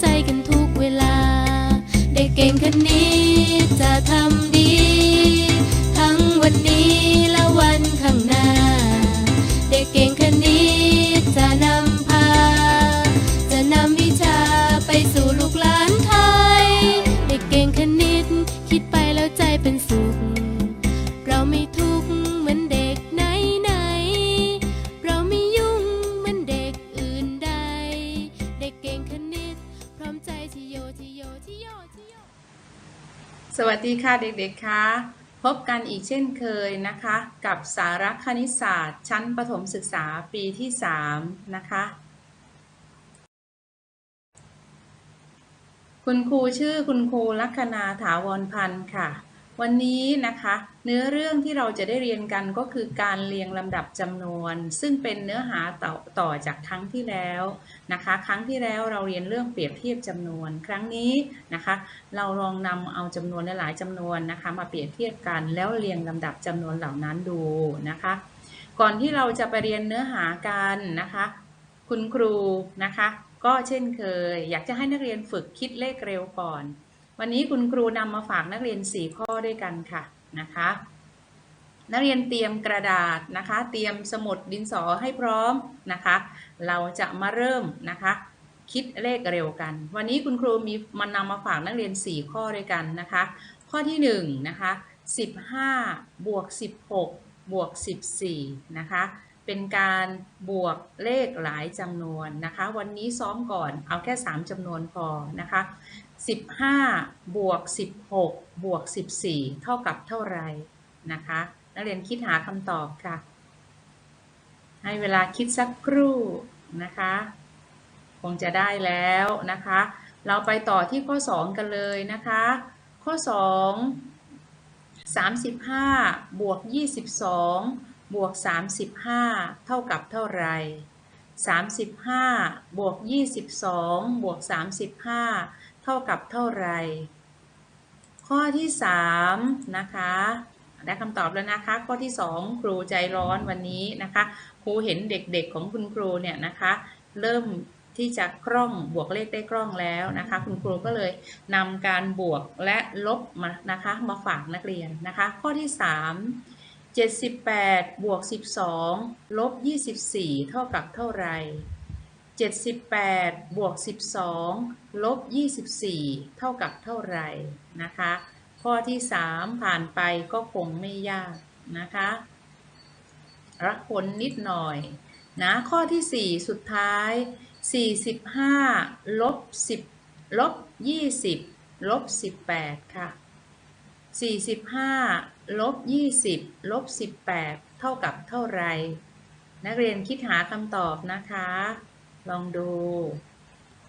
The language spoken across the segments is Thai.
ใจกันทุกเวลา ได้เก่งขึ้นนี้ สวัสดีค่ะเด็กๆค่ะพบกันอีกเช่นเคยนะคะ กับสาระคณิตศาสตร์ ชั้นประถมศึกษาปีที่ 3 นะคะ คุณครูชื่อคุณครูลัคนาถาวรพันธ์ค่ะ วันนี้นะคะ เนื้อเรื่องที่เราจะได้เรียนกันก็คือการเรียงลำดับจำนวน ซึ่งเป็นเนื้อหาต่อตอจากครั้งที่แล้วนะคะ ครั้งที่แล้วเราเรียนเรื่องเปรียบเทียบจำนวน ครั้งนี้นะคะ เราลองนำเอาจำนวนหลายๆจำนวนนะคะ มาเปรียบเทียบกันแล้วเรียงลำดับจำนวนเหล่านั้นดูนะคะ ก่อนที่เราจะไปเรียนเนื้อหากันนะคะ คุณครูนะคะ ก็เช่นเคย อยากจะให้นักเรียนฝึกคิดเลขเร็วก่อน วันนี้คุณครูนำมาฝากนักเรียน 4 ข้อด้วยกันค่ะนะคะ นักเรียนเตรียมกระดาษนะคะ เตรียมสมุดดินสอให้พร้อมนะคะ เราจะมาเริ่มนะคะ คิดเลขเร็วกัน วันนี้คุณครูมีมานำมาฝากนักเรียน 4 ข้อด้วยกันนะคะ ข้อที่1นะคะ15 บวก 16 บวก 14 นะคะ เป็นการบวกเลขหลายจำนวนนะคะ วันนี้ซ้อมก่อนเอาแค่ 3จำนวนพอนะคะ 15 บวก 16 บวก 14 เท่ากับเท่าไรนะคะ นักเรียนคิดหาคำตอบค่ะ ให้เวลาคิดสักครู่นะคะ คงจะได้แล้วนะคะ เราไปต่อที่ข้อ 2 กันเลยนะคะ ข้อ 2 35 บวก 22 บวก 35 เท่ากับเท่าไร35 บวก 22 บวก 35เท่ากับเท่าไหร่ข้อที่ 3 นะคะได้คำตอบแล้วนะคะ ข้อที่ 2 ครูใจร้อนวันนี้นะคะ ครูเห็นเด็กๆของคุณครูเนี่ยนะคะ เริ่มที่จะคล่องบวกเลขได้คล่องแล้วนะคะ คุณครูก็เลยนำการบวกและลบมานะคะมาฝากนักเรียนนะคะ ข้อที่ 3 78บวก12ลบ24 เท่ากับเท่าไหร่ 78 บวก 12 ลบ 24 เท่ากับเท่าไหร่นะคะ ข้อที่ 3 ผ่านไปก็คงไม่ยากนะคะรักผลนิดหน่อยนะข้อที่ 4 สุดท้าย 45 ลบ 10 ลบ 20 ลบ 18 ค่ะ 45 ลบ 20 ลบ 18 เท่ากับเท่าไรนักเรียนคิดหาคำตอบนะคะ ลองดู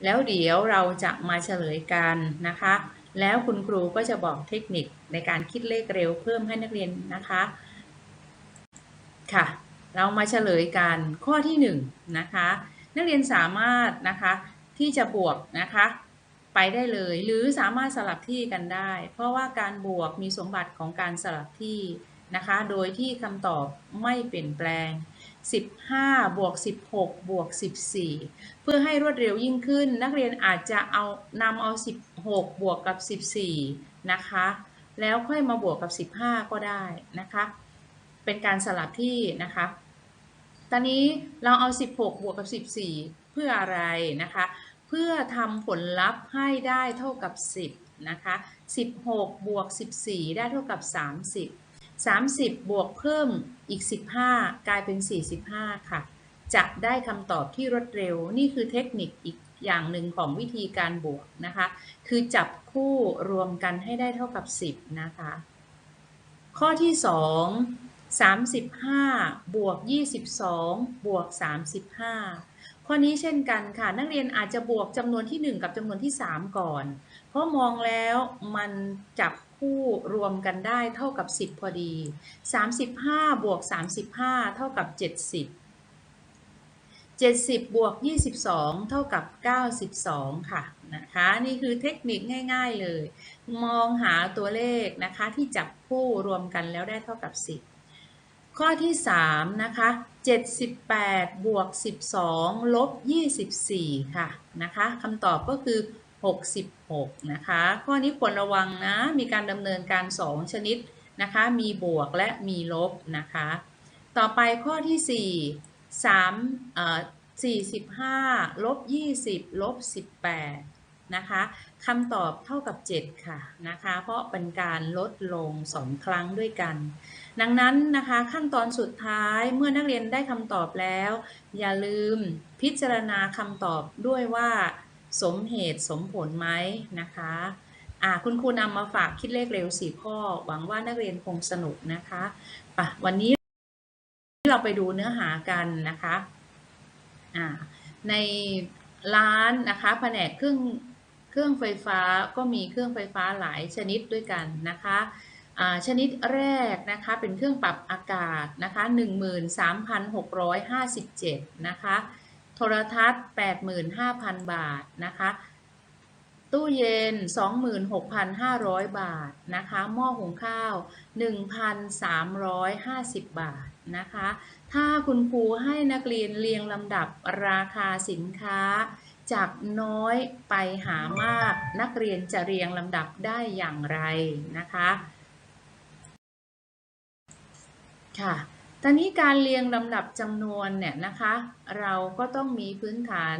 แล้วเดี๋ยวเราจะมาเฉลยกันนะคะ แล้วคุณครูก็จะบอกเทคนิคในการคิดเลขเร็วเพิ่มให้นักเรียนนะคะ ค่ะ เรามาเฉลยกันข้อที่1นนะคะ นักเรียนสามารถนะคะที่จะบวกนะคะไปได้เลยหรือสามารถสลับที่กันได้ เพราะว่าการบวกมีสมบัติของการสลับที่นะคะ โดยที่คำตอบไม่เปลี่ยนแปลง 15 บวก 16 บวก 14 เพื่อให้รวดเร็วยิ่งขึ้น นักเรียนอาจจะเอานำเอา 16 บวกกับ 14 นะคะ แล้วค่อยมาบวกกับ 15 ก็ได้นะคะ เป็นการสลับที่นะคะ ตอนนี้เราเอา 16 บวกกับ 14 เพื่ออะไรนะคะ เพื่อทำผลลัพธ์ให้ได้เท่ากับ 10 นะคะ 16 บวก 14 ได้เท่ากับ 30 30 บวกเพิ่มอีก 15 กลายเป็น 45 ค่ะ จะได้คำตอบที่รวดเร็ว นี่คือเทคนิคอีกอย่างหนึ่งของวิธีการบวกนะคะ คือจับคู่รวมกันให้ได้เท่ากับ 10 นะคะ ข้อที่ 2 35 บวก 22 บวก 35 ข้อนี้เช่นกันค่ะ นักเรียนอาจจะบวกจำนวนที่ 1 กับจำนวนที่ 3 ก่อน เพราะมองแล้วมันจับ คู่รวมกันได้เท่ากับ 10 พอดี 35 บวก 35 เท่ากับ 70 70 บวก 22 เท่ากับ 92 ค่ะนะคะ นี่คือเทคนิคง่าย ๆเลย มองหาตัวเลขนะคะที่จับคู่รวมกันแล้วได้เท่ากับ 10 ข้อที่ 3 นะคะ 78 บวก 12 ลบ 24 ค่ะนะคะคำตอบก็คือ 6 นะคะ ข้อนี้ควรระวังนะ มีการดำเนินการ 2 ชนิดนะคะ มีบวกและมีลบนะคะ ต่อไปข้อที่ 4 3เอ่อ45ลบ20ลบ18นะคะคำตอบเท่ากับ 7 ค่ะนะคะ เพราะเป็นการลดลง 2 ครั้งด้วยกัน ดังนั้นนะคะขั้นตอนสุดท้ายเมื่อนักเรียนได้คำตอบแล้ว อย่าลืมพิจารณาคำตอบด้วยว่า สมเหตุสมผลไหมนะคะอ่าคุณครูนำมาฝากคิดเลขเร็วสี่ข้อ หวังว่านักเรียนคงสนุกนะคะปะวันนี้เราไปดูเนื้อหากันนะคะอ่าในร้านนะคะแผนกเครื่องเครื่องไฟฟ้าก็มีเครื่องไฟฟ้าหลายชนิดด้วยกันนะคะอ่าชนิดแรกนะคะเป็นเครื่องปรับอากาศนะคะ 13,657 นะคะ ทรทัศน์ 85,000 บาทนะคะ ตู้เย็น 26,500 บาทนะคะ หม้อหุงข้าว 1,350 บาทนะคะ ถ้าคุณครูให้นักเรียนเรียงลำดับราคาสินค้า จากน้อยไปหามากนักเรียนจะเรียงลำดับได้อย่างไรนะคะ ค่ะ ตอนนี้การเรียงลำดับจำนวนเนี่ยนะคะ เราก็ต้องมีพื้นฐาน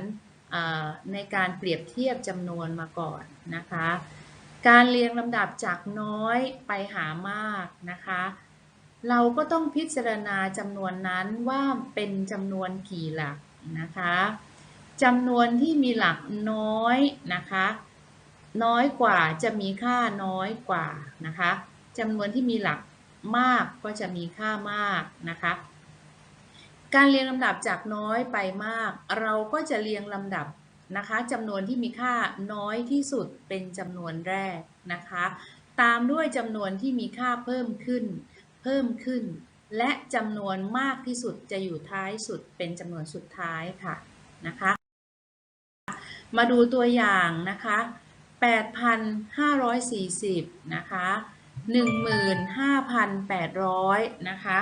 ในการเปรียบเทียบจำนวนมาก่อนนะคะ การเรียงลำดับจากน้อยไปหามากนะคะ เราก็ต้องพิจารณาจำนวนนั้นว่าเป็นจำนวนกี่หลักนะคะจำนวนที่มีหลักน้อยนะคะ น้อยกว่าจะมีค่าน้อยกว่านะคะจำนวนที่มีหลัก มากก็จะมีค่ามากนะคะ การเรียงลำดับจากน้อยไปมาก เราก็จะเรียงลำดับนะคะจำนวนที่มีค่าน้อยที่สุดเป็นจำนวนแรกนะคะ ตามด้วยจำนวนที่มีค่าเพิ่มขึ้น เพิ่มขึ้น และจำนวนมากที่สุดจะอยู่ท้ายสุดเป็นจำนวนสุดท้ายค่ะนะคะ มาดูตัวอย่างนะคะ 8,540 นะคะ 15,800นะคะ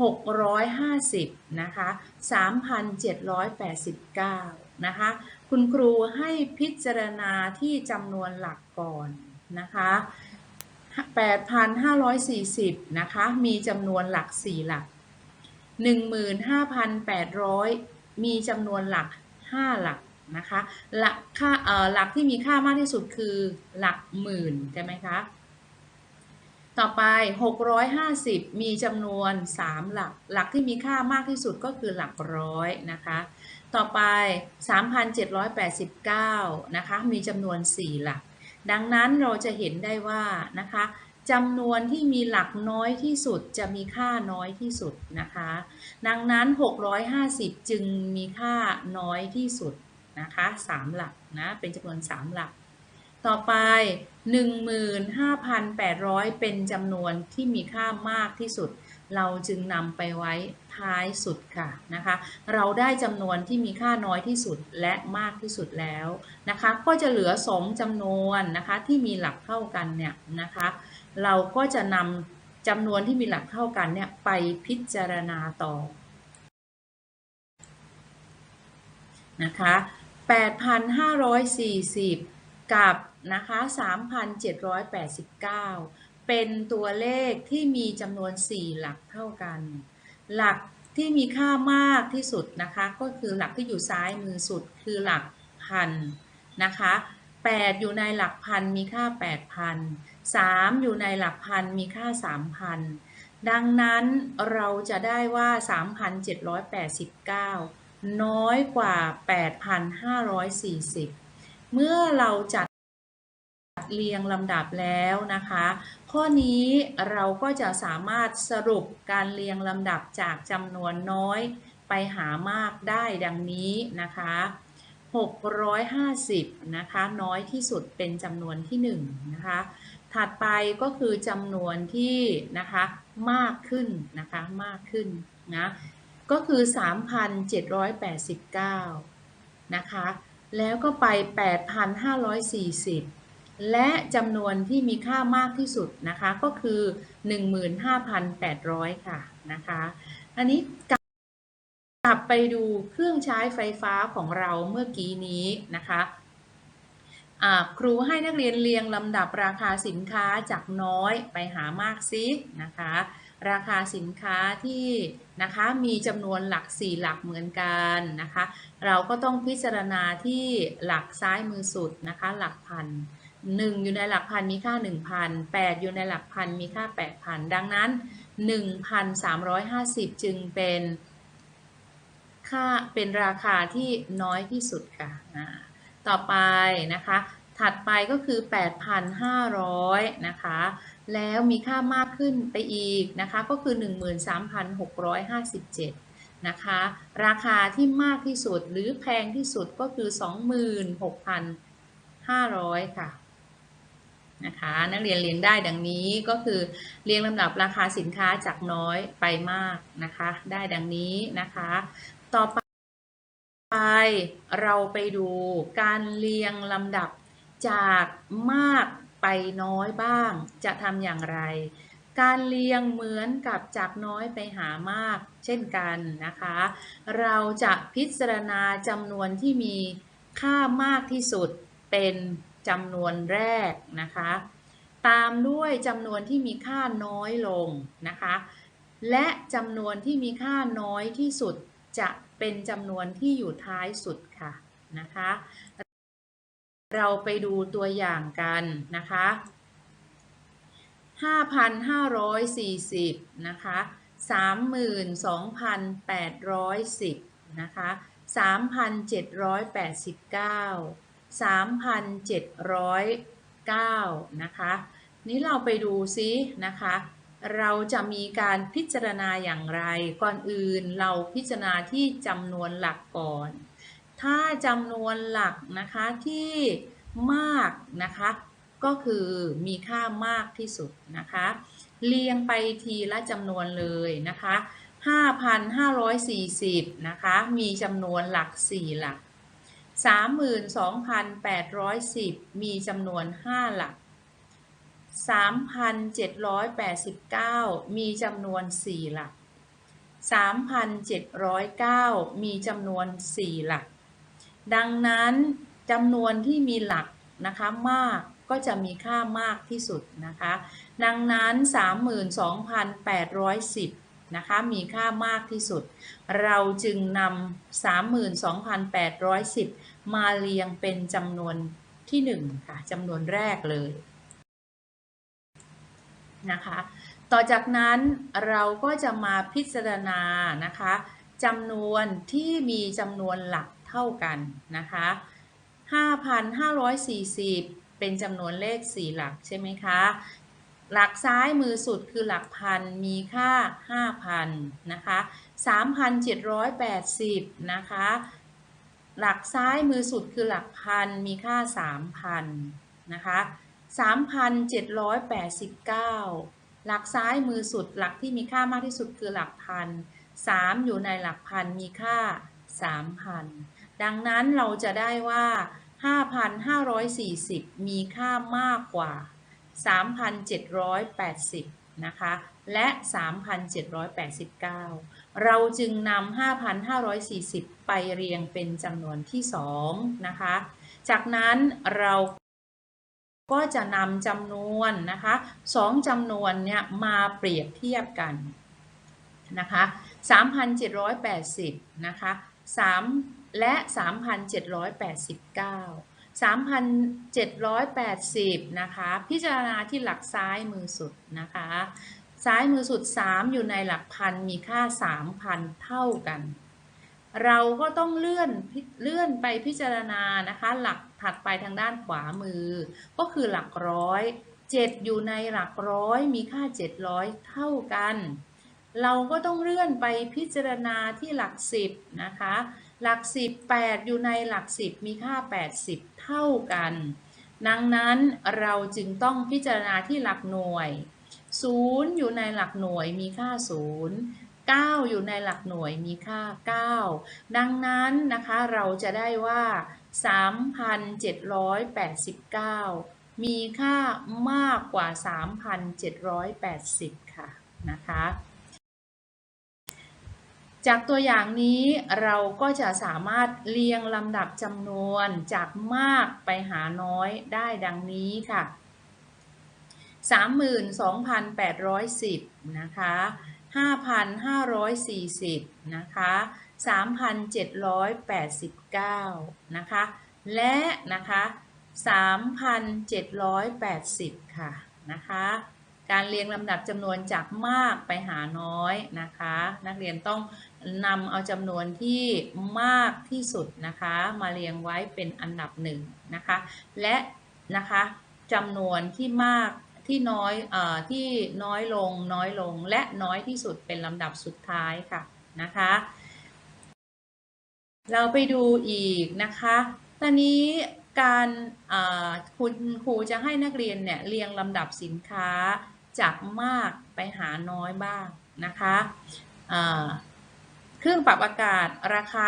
650นะคะ3,789นะคะคุณครูให้พิจารณาที่จำนวนหลักก่อนนะคะ8,540นะคะมีจำนวนหลัก 4 หลัก 15,800 มีจำนวนหลัก 5 หลักนะคะหลักค่าหลักที่มีค่ามากที่สุดคือหลักหมื่นใช่ไหมคะ ต่อไป 650 มีจำนวน 3 หลัก หลักที่มีค่ามากที่สุดก็คือหลักร้อยนะคะ ต่อไป 3,789 นะคะ มีจำนวน 4 หลัก ดังนั้นเราจะเห็นได้ว่านะคะจำนวนที่มีหลักน้อยที่สุดจะมีค่าน้อยที่สุดนะคะ ดังนั้น 650 จึงมีค่าน้อยที่สุดนะคะ 3 หลักนะ เป็นจำนวน 3 หลัก ต่อไป 15,800 เป็นจำนวนที่มีค่ามากที่สุด เราจึงนำไปไว้ท้ายสุดค่ะนะคะ เราได้จำนวนที่มีค่าน้อยที่สุดและมากที่สุดแล้วนะคะ ก็จะเหลือ 2จำนวนนะคะที่มีหลักเท่ากันเนี่ยนะคะ เราก็จะนำจำนวนที่มีหลักเท่ากันเนี่ยไปพิจารณาต่อนะคะ8,540 กับ นะคะ3,789 เป็นตัวเลขที่มีจำนวน 4 หลักเท่ากัน หลักที่มีค่ามากที่สุดนะคะ ก็คือหลักที่อยู่ซ้ายมือสุดคือหลักพันนะคะ8 อยู่ในหลักพันมีค่า 8,000 3 อยู่ในหลักพันมีค่า 3,000 ดังนั้นเราจะได้ว่า 3,789 น้อยกว่า 8,540 เมื่อเราจัด เรียงลำดับแล้วนะคะ ข้อนี้เราก็จะสามารถสรุปการเรียงลำดับจากจำนวนน้อยไปหามากได้ดังนี้นะคะ 650 นะคะน้อยที่สุดเป็นจำนวนที่ 1 นะคะ ถัดไปก็คือจำนวนที่นะคะมากขึ้นนะคะมากขึ้นนะก็คือ 3,789 นะคะ แล้วก็ไป 8,540 และจำนวนที่มีค่ามากที่สุดนะคะก็คือ 15,800 ค่ะนะคะอันนี้กลับไปดูเครื่องใช้ไฟฟ้าของเราเมื่อกี้นี้นะคะครูให้นักเรียนเรียงลำดับราคาสินค้าจากน้อยไปหามากซินะคะ ราคาสินค้าที่นะคะมีจำนวนหลัก 4 หลักเหมือนกันนะคะ เราก็ต้องพิจารณาที่หลักซ้ายมือสุดนะคะหลักพัน หนึ่งอยู่ในหลักพันมีค่า 1,000 8 อยู่ในหลักพันมีค่า 8,000 ดังนั้น 1,350 จึงเป็นค่าเป็นราคาที่น้อยที่สุดค่ะต่อไปนะคะถถัดไปก็คือ 8,500 นะคะ แล้วมีค่ามากขึ้นไปอีกนะคะ ก็คือ 13,657นะคะราคาที่มากที่สุดหรือแพงที่สุดก็คือ 26,500 ค่ะ นะคะนักเรียนเรียงได้ดังนี้ก็คือเรียงลำดับราคาสินค้าจากน้อยไปมากนะคะ ได้ดังนี้นะคะ ต่อไปเราไปดูการเรียงลำดับจากมากไปน้อยบ้าง จะทำอย่างไร การเรียงเหมือนกับจากน้อยไปหามาก เช่นกันนะคะ เราจะพิจารณาจำนวนที่มีค่ามากที่สุดเป็น จำนวนแรกนะคะ ตามด้วยจำนวนที่มีค่าน้อยลงนะคะ และจำนวนที่มีค่าน้อยที่สุดจะเป็นจำนวนที่อยู่ท้ายสุดค่ะนะคะ เราไปดูตัวอย่างกันนะคะ 5,540 นะคะ 32,810 นะคะ 3,789 3,709 นะคะ นี้เราไปดูซินะคะ เราจะมีการพิจารณาอย่างไร ก่อนอื่นเราพิจารณาที่จำนวนหลักก่อน ถ้าจำนวนหลักนะคะที่มากนะคะ ก็คือมีค่ามากที่สุดนะคะ เรียงไปทีละจำนวนเลยนะคะ 5,540 นะคะ มีจำนวนหลัก 4 หลัก 32,810 มีจำนวน 5 หลัก 3,789 มีจำนวน 4 หลัก 3,709 มีจำนวน 4 หลัก ดังนั้นจำนวนที่มีหลักนะคะมากก็จะมีค่ามากที่สุดนะคะ ดังนั้น 32,810 นะคะ มีค่ามากที่สุด เราจึงนำ32,810 มาเรียงเป็นจำนวนที่ 1 ค่ะจำนวนแรกเลยนะคะ ต่อจากนั้นเราก็จะมาพิจารณานะคะจำนวนที่มีจำนวนหลักเท่ากันนะคะ5,540 เป็นจำนวนเลข 4 หลักใช่ไหมคะ หลักซ้ายมือสุดคือหลักพันมีค่า 5,000 นะคะ 3,780 นะคะ หลักซ้ายมือสุดคือหลักพันมีค่า 3,000 นะคะ 3,789 หลักซ้ายมือสุดหลักที่มีค่ามากที่สุดคือหลักพัน3อยู่ในหลักพันมีค่า 3,000 ดังนั้นเราจะได้ว่า 5,540 มีค่ามากกว่า 3,780 นะคะ และ 3,789 เราจึงนำ 5,540 ไปเรียงเป็นจำนวนที่ 2 นะคะ จากนั้นเราก็จะนำจำนวนนะคะสองจำนวนเนี่ยมาเปรียบเทียบกันนะคะ3,780 นะคะ3และ 3,789 3,780 นะคะ พิจารณาที่หลักซ้ายมือสุดนะคะ ซ้ายมือสุด 3 อยู่ในหลักพันมีค่า 3,000 เท่ากัน เราก็ต้องเลื่อนเลื่อนไปพิจารณานะคะ หลักถัดไปทางด้านขวามือ ก็คือหลักร้อย 7 อยู่ในหลักร้อยมีค่า 700 เท่ากัน เราก็ต้องเลื่อนไปพิจารณาที่หลัก 10 นะคะ หลัก 10 8 อยู่ในหลัก 10 มีค่า 80 เท่ากัน ดังนั้นเราจึงต้องพิจารณาที่หลักหน่วย 0 อยู่ในหลักหน่วยมีค่า 0 9 อยู่ในหลักหน่วยมีค่า 9 ดังนั้นนะคะเราจะได้ว่า 3,789 มีค่ามากกว่า 3,780 ค่ะนะคะจากตัวอย่างนี้เราก็จะสามารถเรียงลำดับจำนวนจากมากไปหาน้อยได้ดังนี้ค่ะ 32,810 นะคะ 5,540 นะคะ 3,789 นะคะ และนะคะ 3,780 ค่ะ นะคะ การเรียงลำดับจำนวนจากมากไปหาน้อยนะคะ นักเรียนต้องนำเอาจำนวนที่มากที่สุดนะคะ มาเรียงไว้เป็นอันดับหนึ่งนะคะ และนะคะจำนวนที่มาก ที่น้อยอที่น้อยลงน้อยลงและน้อยที่สุดเป็นลำดับสุดท้ายค่ะนะคะ เราไปดูอีกนะคะ ตอนนี้การคุณครูจะให้นักเรียนเนี่ยเรียงลำดับสินค้าจากมากไปหาน้อยบ้างนะคะเครื่องปรับอากาศราคา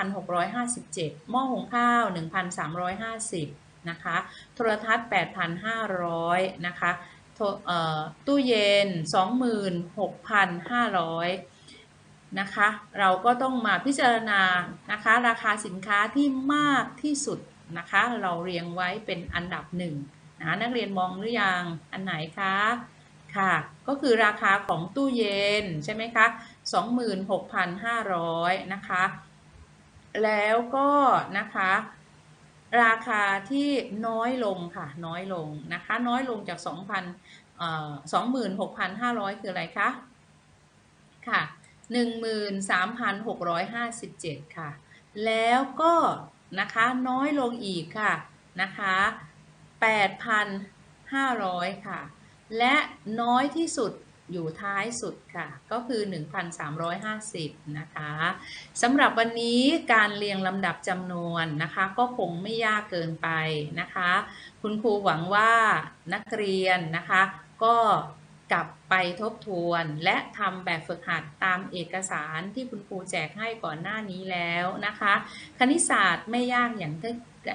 13,657 หม้อหุงข้าว 1,350 นะคะ โทรทัศน์ 8,500 นะคะตู้เย็น 26,500 นะคะ เราก็ต้องมาพิจารณานะคะ ราคาสินค้าที่มากที่สุดนะคะ เราเรียงไว้เป็นอันดับหนึ่งนะนักเรียนมองหรือยังอันไหนคะค่ะ ก็คือราคาของตู้เย็นใช่ไหมคะ 26,500 นะคะ แล้วก็นะคะ ราคาที่น้อยลงค่ะน้อยลงนะคะน้อยลงจาก 2,000เอ่อ26,500 คืออะไรคะค่ะ 13,657 ค่ะ แล้วก็นะคะน้อยลงอีกค่ะนะคะ8,500 ค่ะ และน้อยที่สุด อยู่ท้ายสุดค่ะ ก็คือ 1,350 นะคะสำหรับวันนี้การเรียงลำดับจำนวนนะคะ ก็คงไม่ยากเกินไปนะคะ คุณครูหวังว่านักเรียนนะคะ ก็กลับไปทบทวนและทำแบบฝึกหัดตามเอกสารที่คุณครูแจกให้ก่อนหน้านี้แล้วนะคะ คณิตศาสตร์ไม่ยากอย่างที่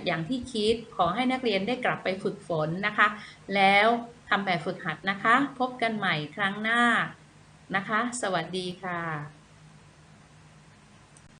อย่างที่คิดขอให้นักเรียนได้กลับไปฝึกฝนนะคะ แล้ว ทำแบบฝึกหัดนะคะ พบกันใหม่ครั้งหน้านะคะ สวัสดีค่ะ